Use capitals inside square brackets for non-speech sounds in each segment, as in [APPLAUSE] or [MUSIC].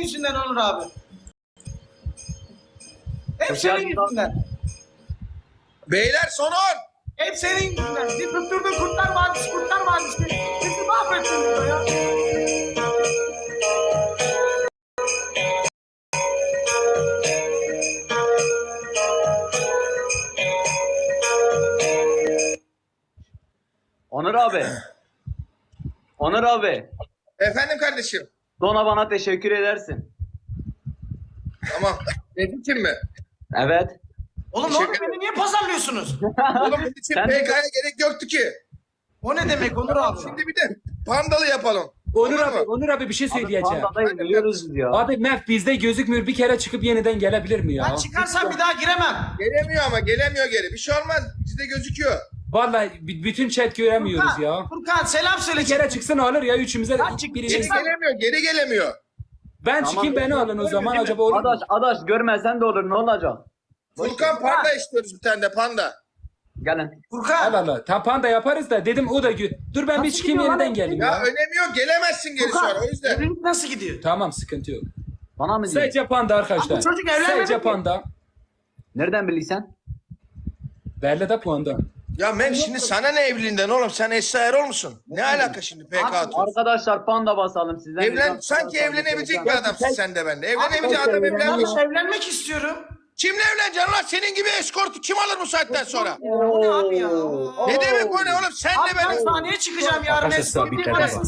yüzünden Onur abi. Hep senin yüzünden. Beyler son 10. Hep senin yüzünden. Bir tutturdun Kurtlar Vadisi, Kurtlar Vadisi. Bizi mahvettin burada ya. Onur abi. Onur abi. Efendim kardeşim. Dona bana teşekkür edersin. Tamam. İçin mi? Evet. Oğlum Teşekkür oğlum beni niye pazarlıyorsunuz? [LAUGHS] Oğlum bunun için Sen- PK'ya gerek yoktu ki. O ne demek Onur abi? Şimdi bir de pandalı yapalım. Onur Olur abi, mu? Onur abi bir şey söyleyeceğim. Panda'da yeniliyoruz ya. Abi Mef bizde gözükmüyor. Bir kere çıkıp yeniden gelebilir mi ya? Ben çıkarsam bir daha giremem. Gelemiyor ama gelemiyor geri. Bir şey olmaz. Bizde gözüküyor. Vallahi b- bütün chat göremiyoruz Furkan, ya. Furkan selam söyle. Bir kere çıksın alır ya üçümüze de Ben çık-. Geri gelemiyor. Geri gelemiyor. Ben Tamam. çıkayım beni alın o zaman acaba olur mu? Adaş, adaş görmesen de olur ne olacak? Furkan panda istiyoruz bir tane de panda. Gelin. Furkan. Allah. Tapan da yaparız da dedim o da gö- Dur ben bir Nasıl çıkayım gidiyor lan yeniden geleyim Ya ya. önemi yok. Gelemezsin geri Furkan. sonra. O yüzden. Evlilik nasıl gidiyor? Tamam sıkıntı yok. Bana mı diyor? Sadece panda arkadaşlar. Abi çocuk evlenmedi Sadece panda. Nereden bilirsen? Belli de panda. Ya Mem şimdi sana ne evliliğinden oğlum? Sen Esra Erol musun? Ne alaka şimdi PK atıyorsun? Arkadaşlar panda basalım sizden. Evlen, sanki evlenebilecek bir adamsın sen de benimle. Evlenemeyecek Abi, adam evlenmiyor. Yanlış evlenmek istiyorum. Kimle evleneceksin lan? Senin gibi eskortu kim alır bu saatten sonra? O ne abi ya? Ne demek o ne oğlum? Sen Abi de ben sahneye çıkacağım yarın. Arkadaşlar, bir bir parasını.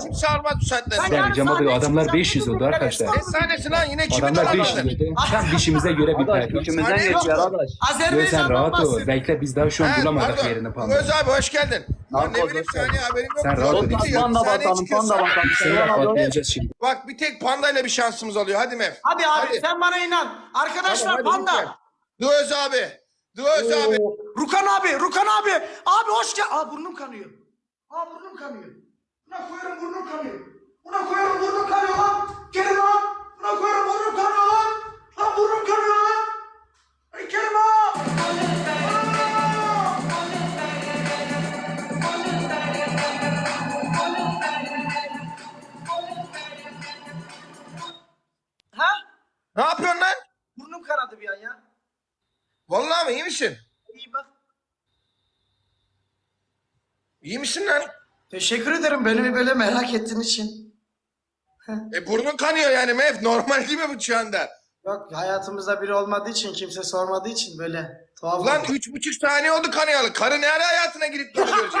Kimse almaz bu saatten Ben sonra. Yarın sahneye Adamlar çıkacağım, 500 oldu dedim, arkadaşlar. Ne sahnesi lan? Yine kimi Adamlar 500 dolandırdın? oldu. Tam dişimize göre bir Adaş performans. üçümüzden Saniye geçiyor yok. adaş. Yo, sen Azerbaycan'dan rahat ol. bahsediyorum. Bekle biz daha şu an bulamadık pardon. yerini panda. Öz abi hoş geldin. Lan ne bileyim saniye haberim yok. Sen rahat ol. Panda çıkıyorsun. panda basalım. Seni patlayacağız şimdi. Bak bir tek pandayla bir şansımız oluyor. Hadi Mev. Hadi abi Hadi. sen bana inan. Arkadaşlar hadi lütfen. panda. Duöz abi. Duöz abi. Rukan abi, Rukan abi. Abi hoş gel. Aa burnum kanıyor. Aa burnum kanıyor. Buna koyarım burnum kanıyor. Buna koyarım burnum kanıyor lan. Gelin lan. Buna koyarım burnum kanıyor lan. Lan burnum kanıyor lan. Lan. Ha? Misin? İyi bak. İyi misin lan? Teşekkür ederim beni böyle merak ettiğin için. E burnun kanıyor yani Mev. Normal değil mi bu şu anda? Yok hayatımızda biri olmadığı için kimse sormadığı için böyle tuhaf. Ulan oldu. üç buçuk saniye oldu kanayalı. Karı ne ara hayatına girip geri görecek? [LAUGHS]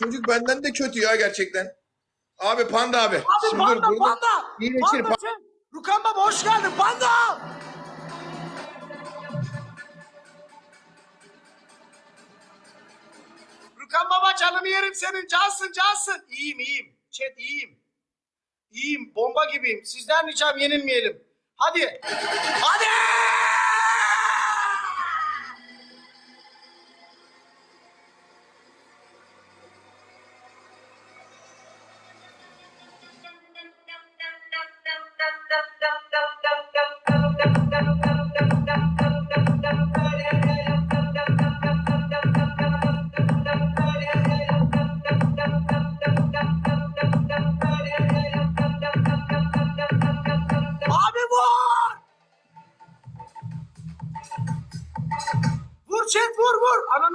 Çocuk benden de kötü ya gerçekten. Abi panda abi. Abi Şimdi panda dur, panda. İyileşir, Panda sen. Rukan baba hoş geldin panda. Rukan baba canımı yerim senin cansın cansın. İyiyim iyiyim. Chat iyiyim. İyiyim bomba gibiyim. Sizden ricam yenilmeyelim. Hadi. Hadi.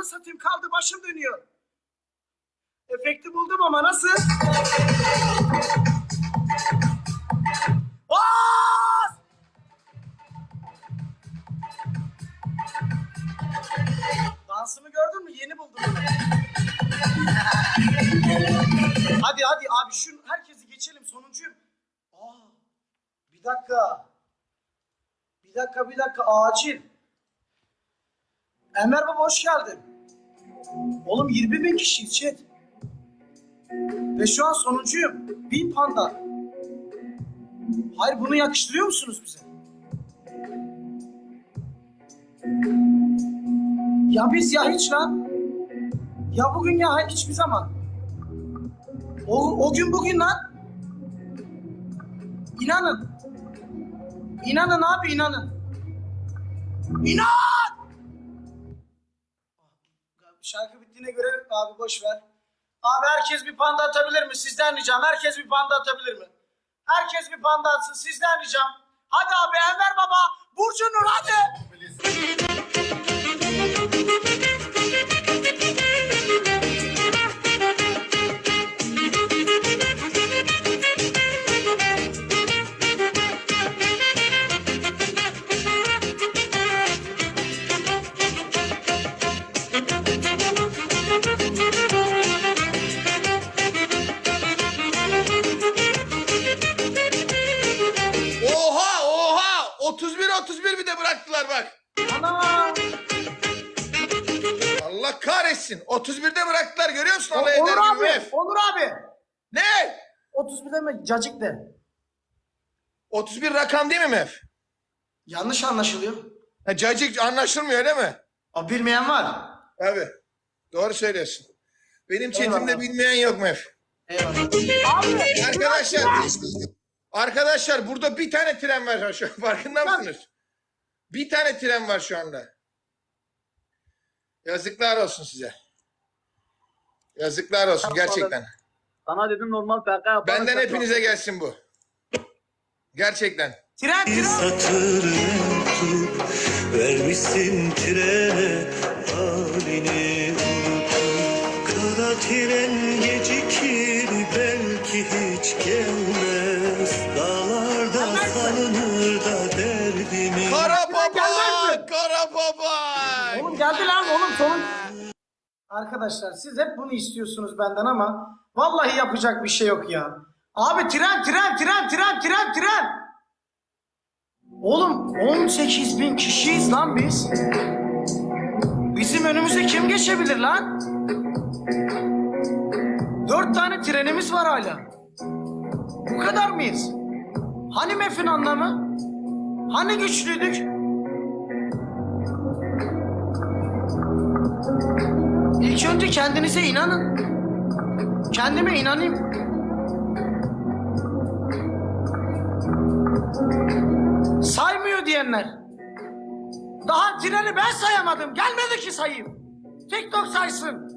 Ananı satayım kaldı başım dönüyor. Efekti buldum ama nasıl? Bas! Dansımı gördün mü? Yeni buldum. hadi hadi abi şu herkesi geçelim sonuncuyum. Aa, bir dakika. Bir dakika bir dakika acil. Enver baba hoş geldin. Oğlum 20 bin kişiyiz chat. Ve şu an sonuncuyum. Bin panda. Hayır bunu yakıştırıyor musunuz bize? Ya biz ya hiç lan. Ya bugün ya hiçbir zaman. O, o gün bugün lan. İnanın. İnanın abi inanın. İnan! Şarkı bittiğine göre abi boş ver. Abi herkes bir panda atabilir mi? Sizden ricam. Herkes bir panda atabilir mi? Herkes bir panda atsın. Sizden ricam. Hadi abi Enver Baba. Burcu Nur hadi. Allah kahretsin. 31'de bıraktılar görüyor musun? O- Onur abi. mef. Onur abi. Ne? 31'de mi? Cacık de. 31 rakam değil mi mef? Yanlış anlaşılıyor. Ha, cacık anlaşılmıyor değil mi? O bilmeyen var. Abi doğru söylüyorsun. Benim chatimde bilmeyen yok mef. Eyvallah. Abi. Arkadaşlar arkadaşlar burada bir tane tren var şu an farkında mısınız? Bir tane tren var şu anda. Yazıklar olsun size. Yazıklar olsun gerçekten. Sana dedim normal PK yaparım. Benden hepinize gelsin bu. Gerçekten. Tren tren. satır mektup vermişsin trene halini unutup Kara tren gecikir belki hiç gelmez geldi lan oğlum sonun. Arkadaşlar siz hep bunu istiyorsunuz benden ama vallahi yapacak bir şey yok ya. Abi tren tren tren tren tren tren. Oğlum 18 bin kişiyiz lan biz. Bizim önümüze kim geçebilir lan? Dört tane trenimiz var hala. Bu kadar mıyız? Hani mefin anlamı? Hani güçlüydük? İlk önce kendinize inanın. Kendime inanayım. Saymıyor diyenler. Daha treni ben sayamadım. Gelmedi ki sayayım. TikTok saysın.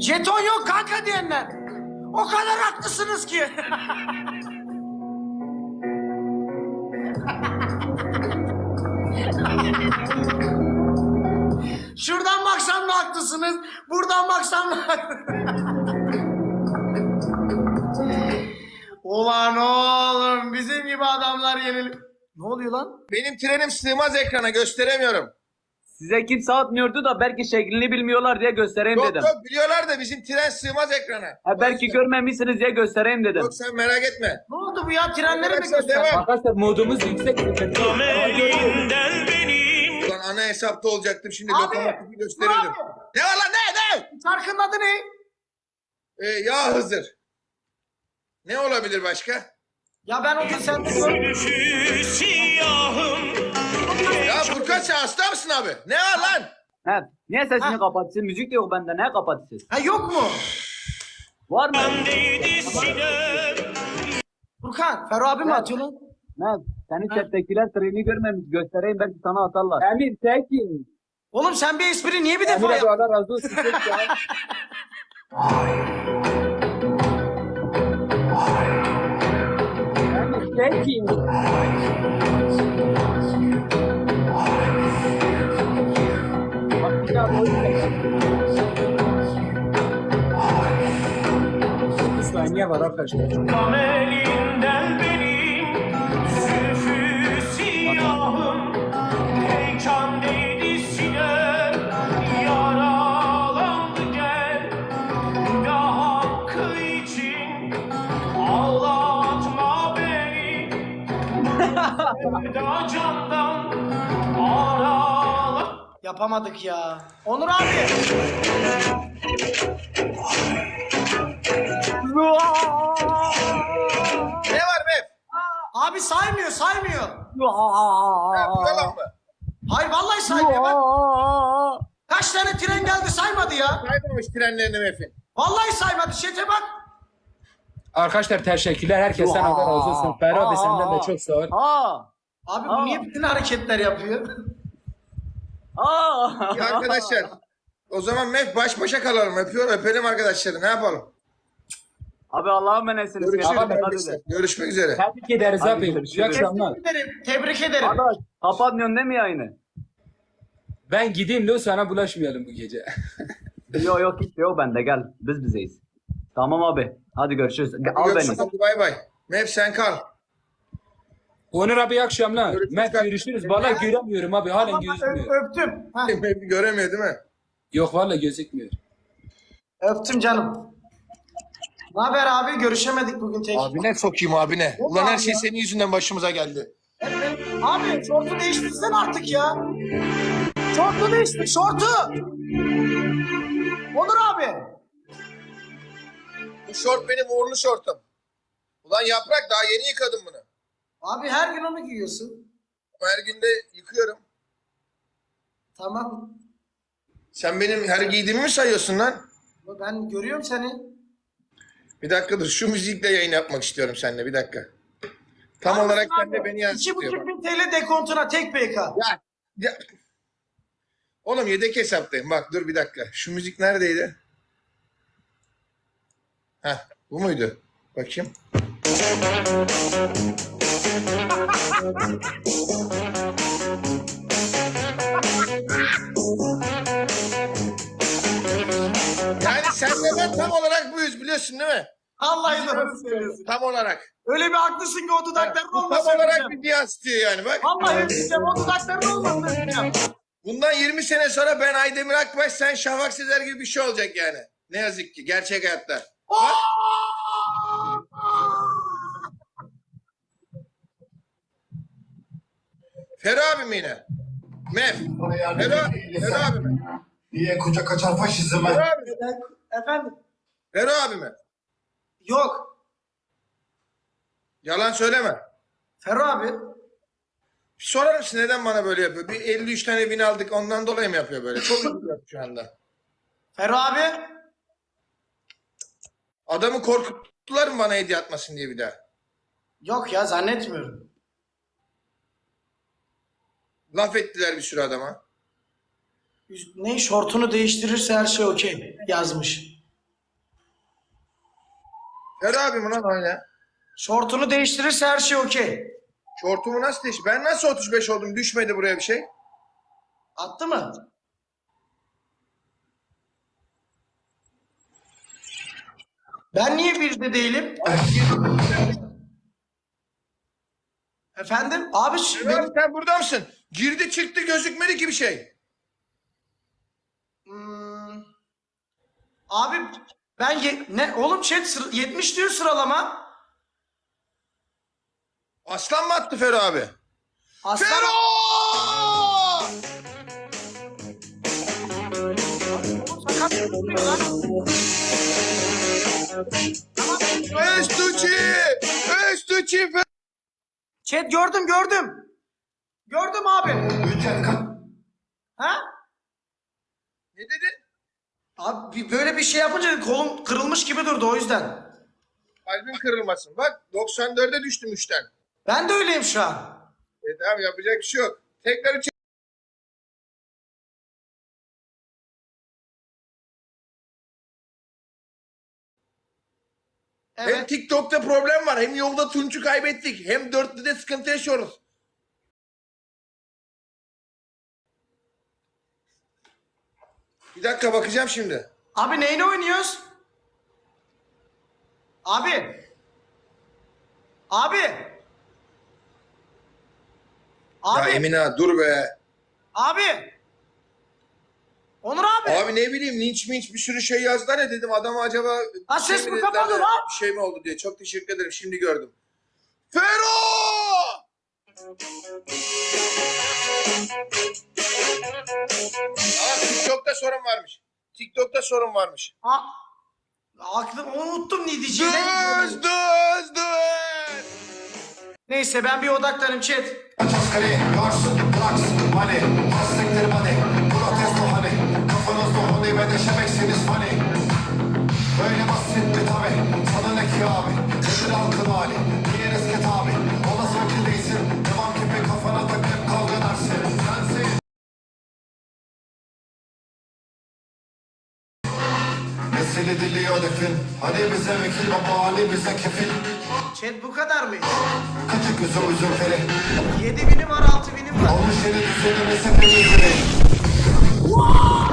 Jeton yok kanka diyenler. O kadar haklısınız ki. [LAUGHS] Buradan baksan Ulan oğlum bizim gibi adamlar yenil. Ne oluyor lan? Benim trenim sığmaz ekrana gösteremiyorum. Size kimse atmıyordu da belki şeklini bilmiyorlar diye göstereyim Yok dedim. yok biliyorlar da bizim tren sığmaz ekrana. Ha, belki görmemişsiniz diye göstereyim dedim. Yok sen merak etme. Ne oldu bu ya? Trenleri mi Arkadaşlar, göster? devam. Arkadaşlar modumuz yüksek. Elinden benim Ulan ana hesapta olacaktım şimdi Abi, lokomotifi gösterirdim. abi. Ne var lan ne ne? Şarkının adı ne? Ee, ya Hızır. Ne olabilir başka? Ya ben onu sende Ya Furkan sen hasta mısın abi? Ne var lan? He, niye sesini Ha. kapatsın? Müzik de yok bende. Ne kapatsın? Ha yok mu? Var mı? Furkan, Ferro abi mi atıyor lan? Ne? Senin chat'tekiler treni görmemiş. Göstereyim belki sana atarlar. Emir tekin. Oğlum sen bir espri niye bir Emir defa abi yap? Allah razı olsun. Ya. [LAUGHS] Bak bir daha boyun saniye var arkadaşlar. Tam Yapamadık ya. Onur abi. Ne var be? Abi saymıyor, saymıyor. Ha, bu yalan mı? Hayır vallahi saymıyor bak. Kaç tane tren geldi saymadı ya. Kaybolmuş trenlerini Mefin. Vallahi saymadı. Şete bak. Arkadaşlar teşekkürler. Herkesten razı olsun. Ferhat abi senden de çok sağ ol. Aa! Abi bu Aa. niye bütün hareketler yapıyor? Aa! Ya arkadaşlar O zaman Mef baş başa kalalım. Öpüyor, öpelim arkadaşları. Ne yapalım? Abi Allah'a emanetsiniz. Görüşürüz Tamam, hadi. arkadaşlar. Görüşmek üzere. Tebrik ederiz Hadi abi. görüşürüz. İyi akşamlar. Tebrik ederim. Tebrik ederim. Arkadaş kapatmıyorsun değil mi yayını? Ben gideyim de sana bulaşmayalım bu gece. [LAUGHS] Yok yok hiç yok bende gel. Biz bizeyiz. Tamam abi. Hadi görüşürüz. Al Görüşürüz. beni. Hadi bay bay. Mef sen kal. Onur abi iyi akşamlar. Görüşürüz. Mert görüşürüz. Valla göremiyorum abi. Halen gözükmüyor. öptüm. Mef göremiyor değil mi? Yok valla gözükmüyor. öptüm canım. Ne haber abi? Görüşemedik bugün tek. Abine sokayım abine. Yok Ulan her abi şey ya. senin yüzünden başımıza geldi. Evet. Abi şortu değiştirsen artık ya. Şortu değiştir, şortu. Onur abi. Bu şort benim uğurlu şortum. Ulan yaprak daha yeni yıkadım bunu. Abi her gün onu giyiyorsun. Ama her gün de yıkıyorum. Tamam. Sen benim her giydiğimi mi sayıyorsun lan? Ama Ben görüyorum seni. Bir dakika dur şu müzikle yayın yapmak istiyorum seninle bir dakika. Tam olarak sen de beni yansıtıyor. buçuk bin TL dekontuna tek PK. Ya, ya. Oğlum yedek hesaptayım. Bak dur bir dakika. Şu müzik neredeydi? Heh, bu muydu? Bakayım. Olarak biliyorsun değil mi? Vallahi doğru söylüyorsun. Tam olarak. Öyle bir haklısın ki o dudakların Tam olmasın. olarak diyeceğim. bir yansıtıyor yani bak. Vallahi diyeceğim o dudakların olmasın diyeceğim. Bundan 20 sene sonra ben Aydemir Akbaş sen Şafak Sezer gibi bir şey olacak yani. Ne yazık ki gerçek hayatta. Bak. Abi mi yine? Mef. Fero, Fero abi mi? Niye kucak açar faşizme? Fero abi? Efendim? Fero abi mi? Yok. Yalan söyleme. Ferro abi. Bir sorar mısın neden bana böyle yapıyor? Bir 53 tane bin aldık ondan dolayı mı yapıyor böyle? Çok üzülüyorum şu anda. Ferro abi. Adamı korkuttular mı bana hediye atmasın diye bir daha? Yok ya zannetmiyorum. Laf ettiler bir sürü adama. Ne şortunu değiştirirse her şey okey yazmış. Fero abi mi lan oyna? Şortunu değiştirirse her şey okey. Şortumu nasıl değiş? Ben nasıl 35 oldum? Düşmedi buraya bir şey. Attı mı? Ben niye birde değilim? Efendim? Abi benim... abi sen burada mısın? Girdi çıktı gözükmedi ki bir şey. Hmm. Abi ben ye- ne oğlum chat sır- 70 diyor sıralama. Aslan mı attı Fero abi? Aslan Fero! Östüçi Fero! Chat gördüm gördüm. Gördüm abi. Ha? Ne dedin? Abi bir- böyle bir şey yapınca kolum kırılmış gibi durdu o yüzden. Kalbin kırılmasın. Bak 94'e düştüm 3'ten. Ben de öyleyim şu an. E tamam yapacak bir şey yok. Tekrar üç Hem Evet. TikTok'ta problem var. Hem yolda Tunç'u kaybettik. Hem dörtlüde sıkıntı yaşıyoruz. Bir dakika bakacağım şimdi. Abi neyini oynuyoruz? Abi. Abi. Abi. Ya Emine dur be. Abi. Onur abi. Abi ne bileyim linç minç bir sürü şey yazdılar ya dedim adama acaba Ha, bir şey ses mi mi dediler de lan? Bir şey mi oldu diye. Çok teşekkür ederim. Şimdi gördüm. Fero! Aa, TikTok'ta sorun varmış. TikTok'ta sorun varmış. Ha, aklım unuttum ne diyeceğini. Düz düz düz. Neyse ben bir odaklanayım chat. Açaskali, Garsın, Laks, Money, Hastiktir Money, Protesto hani, kafanızda honey ve deşemeksiniz money. Böyle basit bir tabi, sana ne ki abi, nedir halkın hali, ediliyor hedefin Hani bize vekil baba hani bize kefil Chat bu kadar mıydı? Küçük üzüm üzüm feri 7 binim var 6 binim var. Olmuş yeni düzenimiz hepimizin Efendim?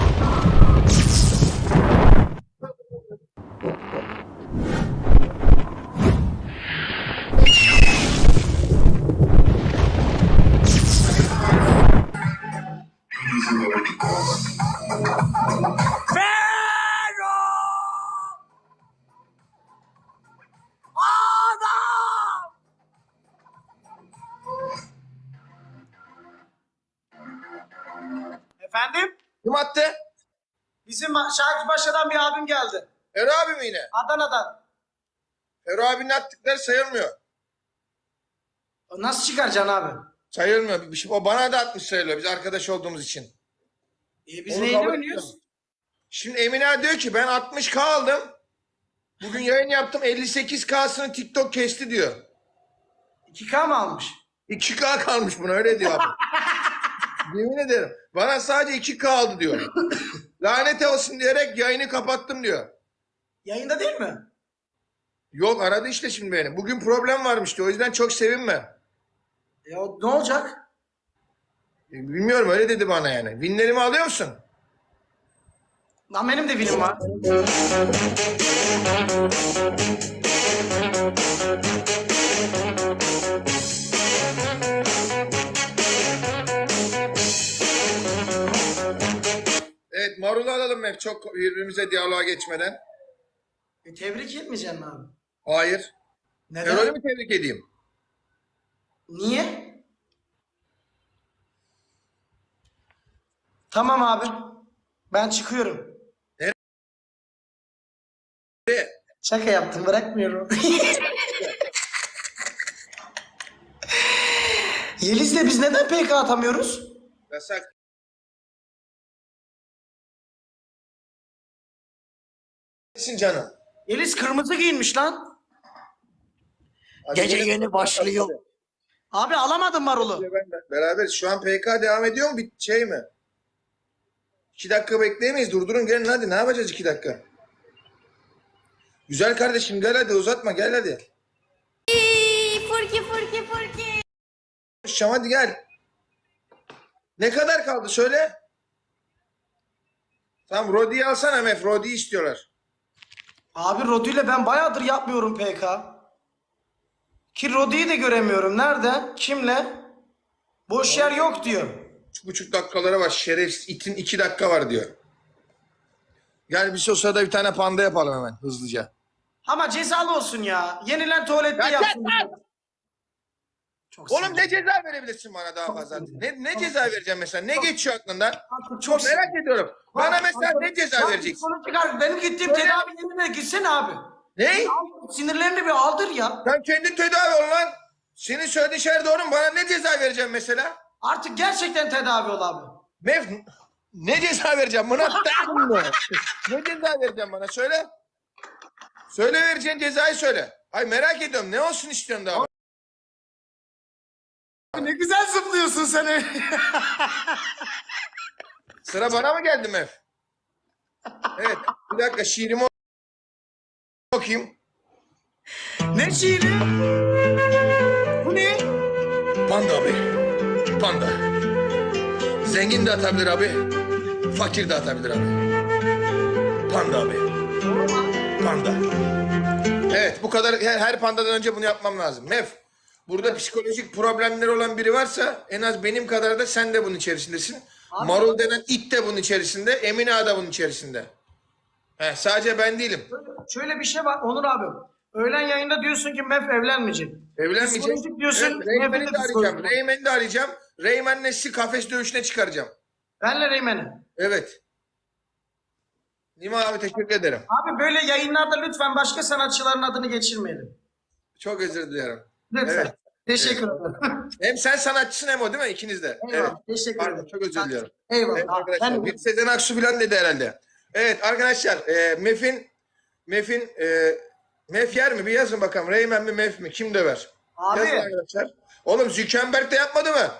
Bizim Şakir Paşa'dan bir abim geldi. Ero abi mi yine? Adana'dan. Ero abinin attıkları sayılmıyor. Nasıl çıkaracaksın abi? Sayılmıyor. Bir şey- O bana da atmış sayılıyor. Biz arkadaş olduğumuz için. E biz Onu neyle kabul oynuyoruz? etmiyorum. Şimdi Emine diyor ki ben 60k aldım. Bugün yayın yaptım 58k'sını TikTok kesti diyor. 2K mı almış? 2k kalmış buna öyle diyor abi. [LAUGHS] Yemin ederim. Bana sadece 2k aldı diyor. [LAUGHS] Lanet olsun diyerek yayını kapattım diyor. Yayında değil mi? Yok aradı işte şimdi beni. Bugün problem varmış diyor. O yüzden çok sevinme. E o, ne olacak? E, Bilmiyorum öyle dedi bana yani. Winlerimi alıyor musun? Lan benim de bilim var. Marulu alalım hep çok birbirimize diyaloğa geçmeden. E, tebrik etmeyeceksin mi abi? Hayır. Neden? Erol'ü mü tebrik edeyim? Niye? Tamam abi. Ben çıkıyorum. Nereye? Şaka yaptım bırakmıyorum. [LAUGHS] Yeliz'le biz neden PK atamıyoruz? Yasak. Nesin canım? Yeliz kırmızı giyinmiş lan. Hadi Gece yeni başlıyor. Abi alamadım marulu. Beraber şu an PK devam ediyor mu? Bir şey mi? İki dakika bekleyemeyiz. Durdurun gelin hadi. Ne yapacağız iki dakika? Güzel kardeşim gel hadi uzatma gel hadi. Furki furki furki. Şam hadi gel. Ne kadar kaldı söyle. Tamam Rodi'yi alsana Mef. Rodi'yi istiyorlar. Abi Rodi ile ben bayağıdır yapmıyorum PK. Ki Rodi'yi de göremiyorum. Nerede? Kimle? Boş yer yok diyor. Üç buçuk dakikalara var. Şerefsiz itin iki dakika var diyor. Gel biz o sırada bir tane panda yapalım hemen hızlıca. Ama cezalı olsun ya. Yenilen tuvalette Ya yapsın. Çok Oğlum ne ceza verebilirsin bana daha fazla? Ne, ne ceza vereceğim mesela? Ne geçiyor aklından? Çok merak ediyorum. Bana mesela ne ceza vereceksin? konu çıkar. Benim gittiğim tedavi yerine gitsene abi. Ne? Sinirlerini bir aldır ya. Sen kendin tedavi ol lan. Senin söylediğin şeyler doğru mu? Bana ne ceza vereceğim mesela? Artık gerçekten tedavi ol abi. Mev ne ceza vereceğim buna? [LAUGHS] mı? ne ceza vereceğim bana? Söyle. Söyle vereceğin cezayı söyle. Ay merak ediyorum. Ne olsun istiyorsun daha? Ne güzel zıplıyorsun sen öyle. Sıra bana mı geldi Mev? Evet. Bir dakika şiirimi okuyayım. ne şiiri? Bu ne? Panda abi. Panda. Zengin de atabilir abi. Fakir de atabilir abi. Panda abi. Panda. Evet bu kadar her, her pandadan önce bunu yapmam lazım. Mef. Burada psikolojik problemleri olan biri varsa en az benim kadar da sen de bunun içerisindesin. Marul denen it de bunun içerisinde. Emine Ağa da bunun içerisinde. He, sadece ben değilim. Şöyle bir şey var Onur abi. Öğlen yayında diyorsun ki Mef evlenmeyecek. Evlenmeyecek. Psikolojik diyorsun, Evet, Reymen'i de de arayacağım. Reymen'i de arayacağım. Reymen'le sizi kafes dövüşüne çıkaracağım. Benle Reymen'i. Evet. Nima abi teşekkür ederim. Abi böyle yayınlarda lütfen başka sanatçıların adını geçirmeyelim. Çok özür dilerim. Evet. Teşekkür ederim. [LAUGHS] Hem sen sanatçısın hem o değil mi? İkiniz de. Evet. Eyvallah. Teşekkür Pardon ederim. çok özür diliyorum. Eyvallah. Evet arkadaşlar. Ben- Bir Sezen Aksu falan dedi herhalde. Evet arkadaşlar. E, Mef'in Mef'in e, Mef yer mi? Bir yazın bakalım. Reymen mi Mef mi? Kim döver? Abi. Yazın arkadaşlar. Oğlum Zükemberg de yapmadı mı?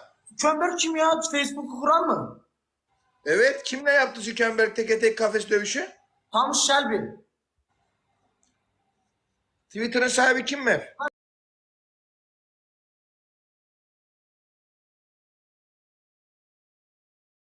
Çömber kim ya? Facebook'u kuran mı? Evet. Kimle yaptı Zükemberg teke tek kafes dövüşü? Tom Shelby. Twitter'ın sahibi kim mi?